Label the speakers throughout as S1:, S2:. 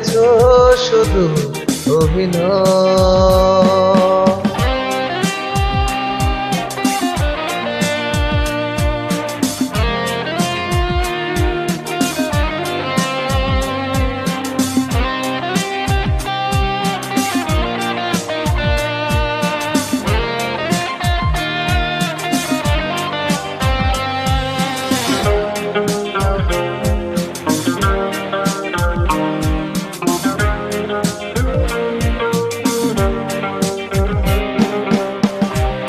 S1: করেছ শুধু অভিনয়।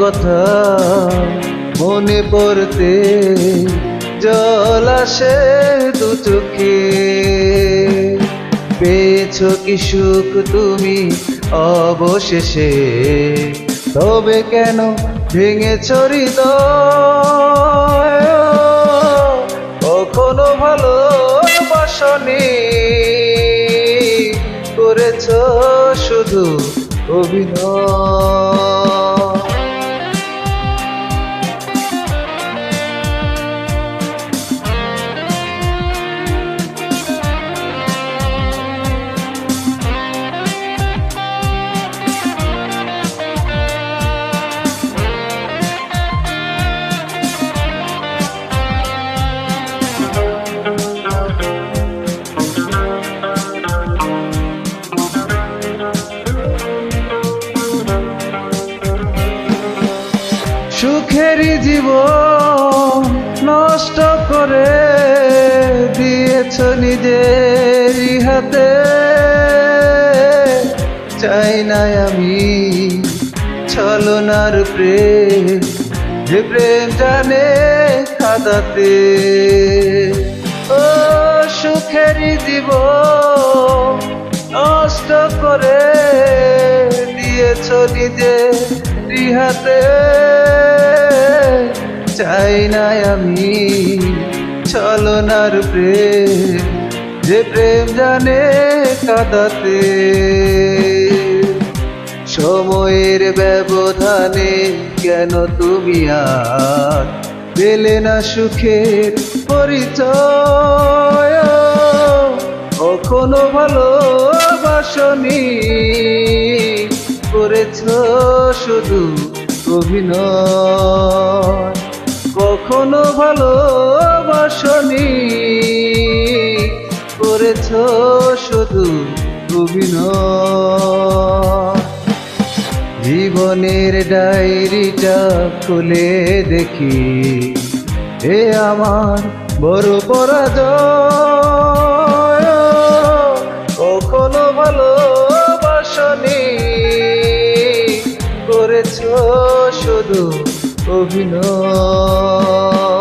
S1: কথা মনে পড়তে জল আসে দু চোখে। পেয়েছ কি সুখ তুমি অবশেষে? তবে কেন ভেঙে চরিত কখনো ভালোবাসনি। করেছ শুধু অভিনয়। জীবন নষ্ট করে দিয়েছ নিজের হাতে চাই না আমি ছলনার প্রেম, যে প্রেম জানে কাদাতে। ও সুখের জীবন নষ্ট করে দিয়েছ নিজে রিহাতে চাই না আমি। ছলনার প্রেম, যে প্রেম জানে কাদাতে। সময়ের ব্যবধানে কেন তুমি আর পেলে না সুখের পরিচয়? কখনো ভালোবাসনি, করেছ শুধু অভিনয়। কখনো ভালোবাসনি। করেছ শুধু অভিনয়। জীবনের ডায়েরিটা খুলে দেখি, এ আমার বড় পরাজয়। কখনো ভালোবাসনি। করেছ শুধু অভিনয়।